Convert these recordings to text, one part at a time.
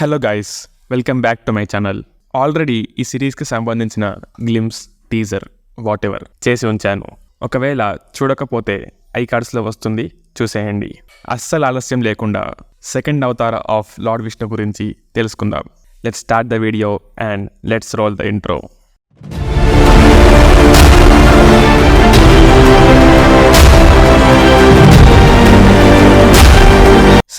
Hello guys welcome back to my channel already ఈ సిరీస్కి సంబంధించిన గ్లిమ్స్ టీజర్ వాట్ ఎవర్ చేసి ఉంచాను. ఒకవేళ చూడకపోతే ఐ కార్డ్స్లో వస్తుంది. చూసేయండి. అస్సలు ఆలస్యం లేకుండా సెకండ్ అవతార ఆఫ్ లార్డ్ విష్ణు గురించి తెలుసుకుందాం. Let's start the video and let's roll the intro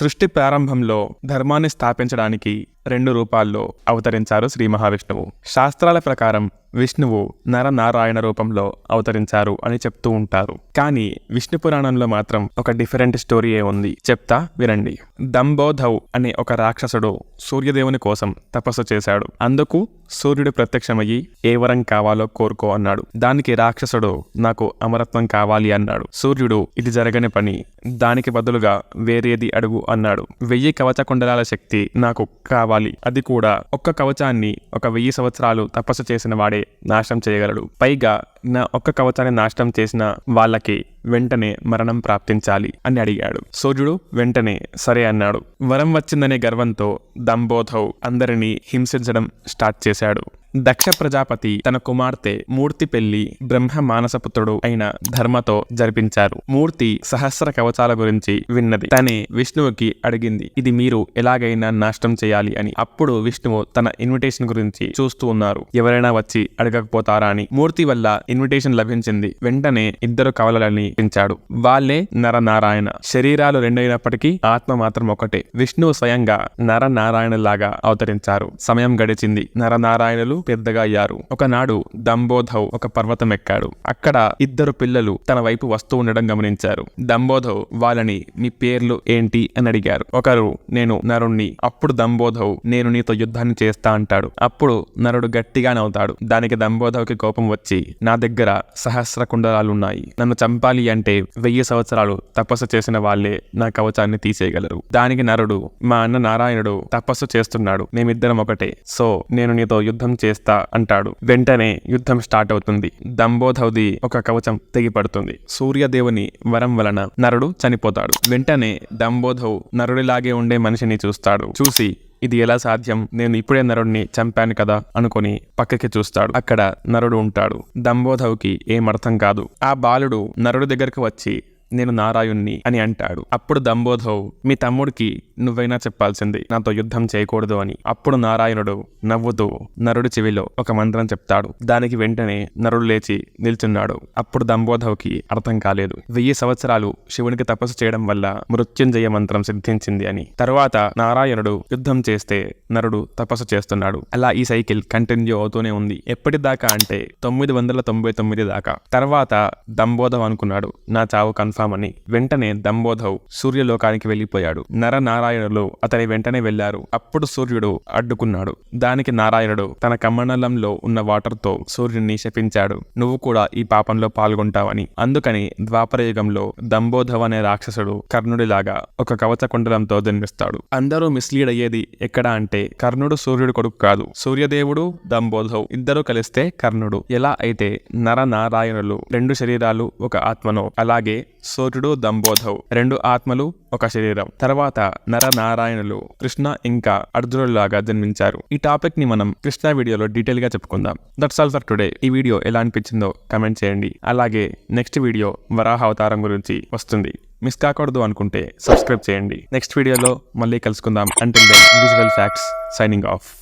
సృష్టి ప్రారంభంలో ధర్మాన్ని స్థాపించడానికి రెండు రూపాల్లో అవతరించారు శ్రీ మహావిష్ణువు. శాస్త్రాల ప్రకారం విష్ణువు నరనారాయణ రూపంలో అవతరించారు అని చెప్తూ ఉంటారు. కానీ విష్ణు పురాణంలో మాత్రం ఒక డిఫరెంట్ స్టోరీయే ఉంది. చెప్తా వినండి. దంబోధవ్ అనే ఒక రాక్షసుడు సూర్యదేవుని కోసం తపస్సు చేశాడు. అందుకు సూర్యుడు ప్రత్యక్షమయ్యి ఏ వరం కావాలో కోరుకో అన్నాడు. దానికి రాక్షసుడు నాకు అమరత్వం కావాలి అన్నాడు. సూర్యుడు ఇది జరగని పని. దానికి బదులుగా వేరేది అడుగు అన్నాడు. వెయ్యి కవచ కుండలాల శక్తి నాకు కావాలి అది కూడా ఒక్క కవచాన్ని ఒక వెయ్యి సంవత్సరాలు తపస్సు చేసిన వాడే నాశనం చేయగలడు. పైగా నా ఒక్క కవచాన్ని నాశనం చేసిన వాళ్ళకి వెంటనే మరణం ప్రాప్తించాలి అని అడిగాడు. సూర్యుడు వెంటనే సరే అన్నాడు. వరం వచ్చిందనే గర్వంతో దంబోధవ్ అందరినీ హింసించడం స్టార్ట్ చేశాడు. దక్ష ప్రజాపతి తన కుమార్తె మూర్తి పెళ్ళి బ్రహ్మ మానసపుత్రుడు అయిన ధర్మతో జరిపించారు. మూర్తి సహస్ర కవచాల గురించి విన్నది. తనే విష్ణువుకి అడిగింది ఇది మీరు ఎలాగైనా నాశనం చేయాలి అని. అప్పుడు విష్ణువు తన ఇన్విటేషన్ గురించి చూస్తూ ఉన్నారు. ఎవరైనా వచ్చి అడగకపోతారా అని. మూర్తి వల్ల ఇన్విటేషన్ లభించింది. వెంటనే ఇద్దరు కవలలని పెంచాడు. వాళ్ళే నరనారాయణ. శరీరాలు రెండైనప్పటికీ ఆత్మ మాత్రం ఒకటే. విష్ణువు స్వయంగా నరనారాయణ లాగా అవతరించారు. సమయం గడిచింది. నరనారాయణలు పెద్దగా అయ్యారు. ఒకనాడు దంబోధవ్ ఒక పర్వతం ఎక్కాడు అక్కడ ఇద్దరు పిల్లలు తన వైపు వస్తూ ఉండడం గమనించారు. దంబోధవ్ వాళ్ళని మీ పేర్లు ఏంటి? అని అడిగారు. ఒకరు నేను నరుణ్ణి. అప్పుడు దంబోధవ్ నేను నీతో యుద్ధాన్ని చేస్తా అంటాడు. అప్పుడు నరుడు గట్టిగా నవ్వుతాడు దానికి దంబోధవ్కి కోపం వచ్చి నా దగ్గర సహస్ర కుండలాలున్నాయి నన్ను చంపాలి అంటే వెయ్యి సంవత్సరాలు తపస్సు చేసిన వాళ్ళే నా కవచాన్ని తీసేయగలరు. దానికి నరుడు మా అన్న నారాయణుడు తపస్సు చేస్తున్నాడు. మేమిద్దరం ఒకటే. సో నేను నీతో యుద్ధం చేస్తా అంటాడు. వెంటనే యుద్ధం స్టార్ట్ అవుతుంది. దంబోధౌది ఒక కవచం తెగిపడుతుంది. సూర్యదేవుని వరం వలన నరుడు చనిపోతాడు. వెంటనే దంబోధవ్ నరుడిలాగే ఉండే మనిషిని చూస్తాడు. చూసి ఇది ఎలా సాధ్యం? నేను ఇప్పుడే నరుడిని చంపాను కదా అనుకొని పక్కకి చూస్తాడు. అక్కడ నరుడు ఉంటాడు. దంబోధవ్కి ఏం అర్థం కాదు. ఆ బాలుడు నరుడి దగ్గరకు వచ్చి నేను నారాయుణ్ణి అని అంటాడు. అప్పుడు దంబోధవ్ మీ తమ్ముడికి నువ్వైనా చెప్పాల్సింది నాతో యుద్ధం చేయకూడదు అని. అప్పుడు నారాయణుడు నవ్వుతూ నరుడి చెవిలో ఒక మంత్రం చెప్తాడు. దానికి వెంటనే నరుడు లేచి నిల్చున్నాడు. అప్పుడు దంబోధవ్కి అర్థం కాలేదు. వెయ్యి సంవత్సరాలు శివునికి తపస్సు చేయడం వల్ల మృత్యుంజయ మంత్రం సిద్ధించింది అని. తరువాత నారాయణుడు యుద్ధం చేస్తే నరుడు తపస్సు చేస్తున్నాడు. అలా ఈ సైకిల్ కంటిన్యూ అవుతూనే ఉంది. ఎప్పటిదాకా అంటే తొమ్మిది వందల తొంభై తొమ్మిది దాకా. తర్వాత దంబోధవ్ అనుకున్నాడు నా చావు కన్ఫర్మ్ చేస్తామని వెంటనే దంబోధవ్ సూర్యలోకానికి వెళ్ళిపోయాడు. నర నారాయణులు అతని వెంటనే వెళ్ళారు అప్పుడు సూర్యుడు అడ్డుకున్నాడు. దానికి నారాయణుడు తన కమండలంలో ఉన్న వాటర్తో సూర్యుడిని శపించాడు. నువ్వు కూడా ఈ పాపంలో పాల్గొంటావని. అందుకని ద్వాపరయుగంలో దంబోధవ్ అనే రాక్షసుడు కర్ణుడిలాగా ఒక కవచ కుండలంతో జన్మిస్తాడు. అందరూ మిస్లీడ్ అయ్యేది ఎక్కడ అంటే కర్ణుడు సూర్యుడు కొడుకు కాదు. సూర్యదేవుడు దంబోధవ్ ఇద్దరు కలిస్తే కర్ణుడు. ఎలా అయితే నర నారాయణులు రెండు శరీరాలు ఒక ఆత్మను అలాగే సోటుడు దంబోధవ్. రెండు ఆత్మలు ఒక శరీరం. తర్వాత నర నారాయణులు కృష్ణ ఇంకా అర్జునులాగా జన్మించారు. ఈ టాపిక్ని మనం కృష్ణ వీడియోలో డీటెయిల్గా చెప్పుకుందాం. దట్స్ ఆల్ ఫర్ టుడే ఈ వీడియో ఎలా అనిపించిందో కమెంట్ చేయండి. అలాగే నెక్స్ట్ వీడియో వరాహ అవతారం గురించి వస్తుంది. మిస్ కాకూడదు అనుకుంటే సబ్స్క్రైబ్ చేయండి. నెక్స్ట్ వీడియోలో మళ్ళీ కలుసుకుందాం. అంటే విజువల్ ఫ్యాక్ట్స్ సైనింగ్ ఆఫ్